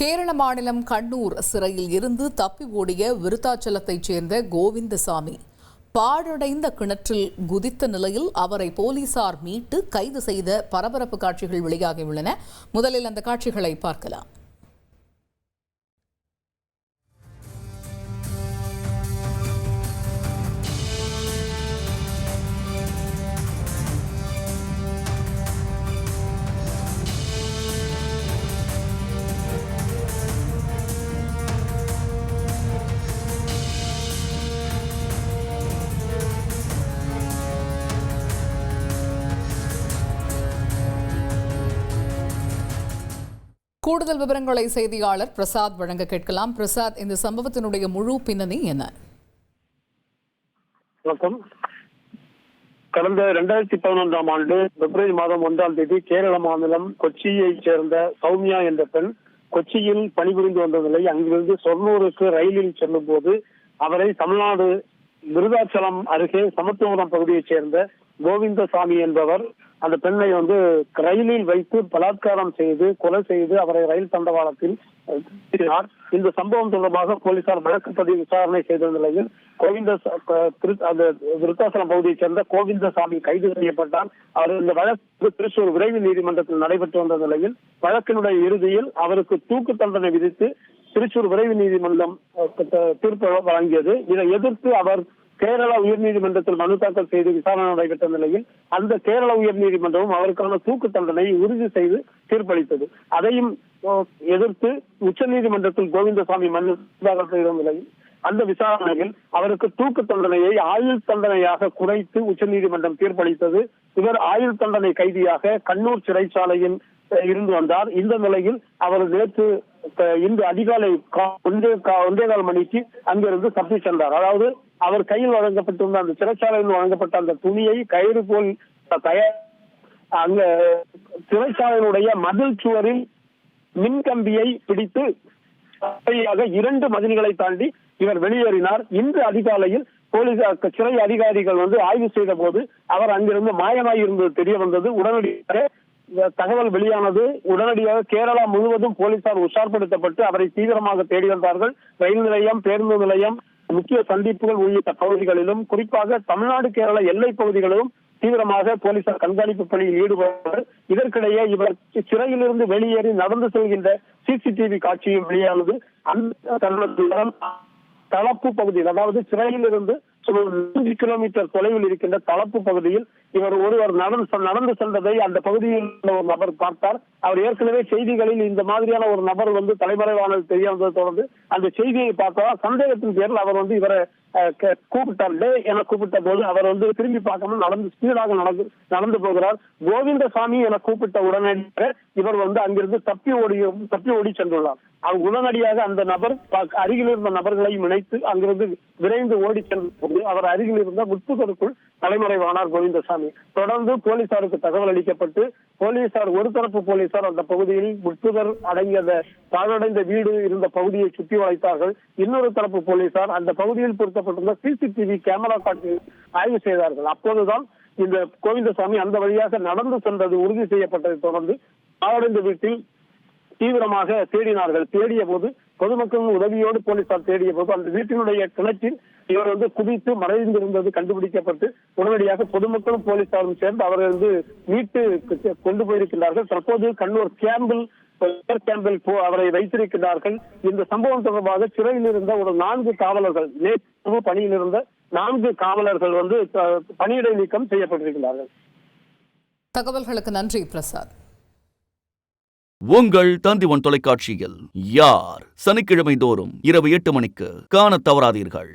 கேரள மாநிலம் கண்ணூர் சிறையில் இருந்து தப்பி ஓடிய விருத்தாச்சலத்தைச் சேர்ந்த கோவிந்தசாமி. பாழடைந்த கிணற்றில் குதித்த நிலையில் அவரை போலீசார் மீட்டு கைது செய்த பரபரப்பு காட்சிகள் வெளியாகியுள்ளன. முதலில் அந்த காட்சிகளை பார்க்கலாம். கூடுதல் விவரங்களை செய்தியாளர் பிரசாத் வழங்க கேட்கலாம். பிரசாத் இந்த சம்பவத்தினுடைய முழு பின்னணி என்ன? வணக்கம். கடந்த இரண்டாயிரத்தி பதினொன்றாம் ஆண்டு பிப்ரவரி மாதம் ஒன்றாம் தேதி கேரள மாநிலம் கொச்சியைச் சேர்ந்த சௌமியா என்ற பெண் கொச்சியில் பணிபுரிந்து வந்த நிலை அங்கிருந்து சொர்ணூருக்கு ரயிலில் செல்லும் போது அவரை தமிழ்நாடு விருதாச்சலம் அருகே சமத்துவபுரம் பகுதியைச் சேர்ந்த கோவிந்தசாமி என்பவர் அந்த பெண்ணை வந்து ரயிலில் வைத்து பலாத்காரம் செய்து கொலை செய்து அவரை ரயில் தண்டவாளத்தில் இந்த சம்பவம் தொடர்பாக போலீசார் வழக்கு பதிவு விசாரணை செய்த நிலையில் கோவிந்த அந்த விருத்தாசலம் பகுதியைச் சேர்ந்த கோவிந்தசாமி கைது செய்யப்பட்டார். அவர் இந்த வழக்கு திருச்சூர் விரைவு நீதிமன்றத்தில் நடைபெற்று வந்த நிலையில் வழக்கினுடைய இறுதியில் அவருக்கு தூக்கு தண்டனை விதித்து திருச்சூர் விரைவு நீதிமன்றம் தீர்ப்பு வழங்கியது. இதை எதிர்த்து அவர் கேரள உயர்நீதிமன்றத்தில் மனு தாக்கல் செய்து விசாரணை நடைபெற்ற நிலையில் அந்த கேரள உயர்நீதிமன்றமும் அவருக்கான தூக்கு தண்டனையை உறுதி செய்து தீர்ப்பளித்தது. அதையும் எதிர்த்து உச்சநீதிமன்றத்தில் கோவிந்தசாமி மனு தாக்கல் செய்த நிலையில் அந்த விசாரணையில் அவருக்கு தூக்கு தண்டனையை ஆயுள் தண்டனையாக குறைத்து உச்சநீதிமன்றம் தீர்ப்பளித்தது. இவர் ஆயுள் தண்டனை கைதியாக கண்ணூர் சிறைச்சாலையில் இருந்து வந்தார். இந்த நிலையில் அவர் நேற்று இன்று அதிகாலை கா- ஒன்றே ஒன்றே கால் மணிக்கு அங்கிருந்து தப்பி சென்றார். அதாவது அவர் கையில் வழங்கப்பட்டிருந்த அந்த சிறைச்சாலையில் வழங்கப்பட்ட அந்த துணியை கயிறு போல் தயார் அந்த சிறைச்சாலையினுடைய மதில் சுவரில் மின்கம்பியை பிடித்து இரண்டு மதில்களை தாண்டி இவர் வெளியேறினார். இன்று அதிகாலையில் போலீஸ் சிறை அதிகாரிகள் வந்து ஆய்வு செய்த போது அவர் அங்கிருந்து மாயமாகி இருந்தது தெரிய வந்தது. உடனடியாக தகவல் வெளியானது. உடனடியாக கேரளா முழுவதும் போலீசார் உஷார்படுத்தப்பட்டு அவரை தீவிரமாக தேடி வந்தார்கள். ரயில் நிலையம் பேருந்து நிலையம் முக்கிய சந்திப்புகள் உள்ளிட்ட பகுதிகளிலும் குறிப்பாக தமிழ்நாடு கேரள எல்லை பகுதிகளிலும் தீவிரமாக போலீசார் கண்காணிப்பு பணியில் ஈடுபட்டார் இதற்கிடையே இவர் சிறையிலிருந்து வெளியேறி நடந்து செல்கின்ற சிசிடிவி காட்சியும் வெளியானது. அந்த தருணத்தில் தளப்பு பகுதியில் அதாவது சிறையில் இருந்து சுமார் நூறு கிலோமீட்டர் தொலைவில் இருக்கின்ற தளப்பு பகுதியில் இவர் ஒருவர் நடந்து நடந்து சென்றதை அந்த பகுதியில் உள்ள ஒரு நபர் பார்த்தார். அவர் ஏற்கனவே செய்திகளில் இந்த மாதிரியான ஒரு நபர் வந்து தலைமறைவானது தெரியாததை தொடர்ந்து அந்த செய்தியை பார்த்தா சந்தேகத்தின் பேரில் அவர் வந்து இவரை கூப்பிட்டார் டே என கூப்பிட்ட போது அவர் வந்து திரும்பி பார்க்காம நடந்து ஸ்பீடாக நடந்து நடந்து போகிறார். கோவிந்தசாமி என கூப்பிட்ட உடனடியாக இவர் வந்து அங்கிருந்து தப்பி ஓடி தப்பி ஓடி சென்றுள்ளார். அவர் உடனடியாக அந்த நபர் அருகில் இருந்த நபர்களையும் இணைத்து அங்கிருந்து விரைந்து ஓடி சென்ற அவர் அருகில் இருந்த முட்புதருக்குள் தலைமறைவானார் கோவிந்தசாமி. தொடர்ந்து போலீசாருக்கு தகவல் அளிக்கப்பட்டு போலீசார் ஒரு தரப்பு போலீசார் அந்த பகுதியில் முட்புதர் அடங்கிய அந்த பாழடைந்த வீடு இருந்த பகுதியை சுற்றி வளைத்தார்கள். இன்னொரு தரப்பு போலீசார் அந்த பகுதியில் பொறுத்த பொருத்தப்பட்டிருந்த சிசிடிவி கேமரா காட்சி ஆய்வு செய்தார்கள். அப்போதுதான் இந்த கோவிந்தசாமி அந்த வழியாக நடந்து சென்றது உறுதி செய்யப்பட்டதை தொடர்ந்து பாழடைந்த வீட்டில் தீவிரமாக தேடினார்கள். தேடிய போது பொதுமக்களின் உதவியோடு போலீசார் தேடிய போது அந்த வீட்டினுடைய கிணற்றில் இவர் வந்து குதித்து மறைந்திருந்தது கண்டுபிடிக்கப்பட்டு உடனடியாக பொதுமக்களும் போலீசாரும் சேர்ந்து அவரை வந்து மீட்டு கொண்டு போயிருக்கிறார்கள் தற்போது கண்ணூர் கேம்பில் ஏர் கேம்பில் போ- அவரை வைத்திருக்கிறார்கள். இந்த சம்பவம் தொடர்பாக சிறையில் இருந்த ஒரு நான்கு காவலர்கள் நேற்று பணியில் இருந்த நான்கு காவலர்கள் வந்து பணியிடை நீக்கம் செய்யப்பட்டிருக்கிறார்கள். தகவல்களுக்கு நன்றி பிரசாத். உங்கள் தந்திவன் தொலைக்காட்சியில் யார்? சனிக்கிழமை தோறும் இரவு எட்டு மணிக்கு காணத் தவறாதீர்கள்.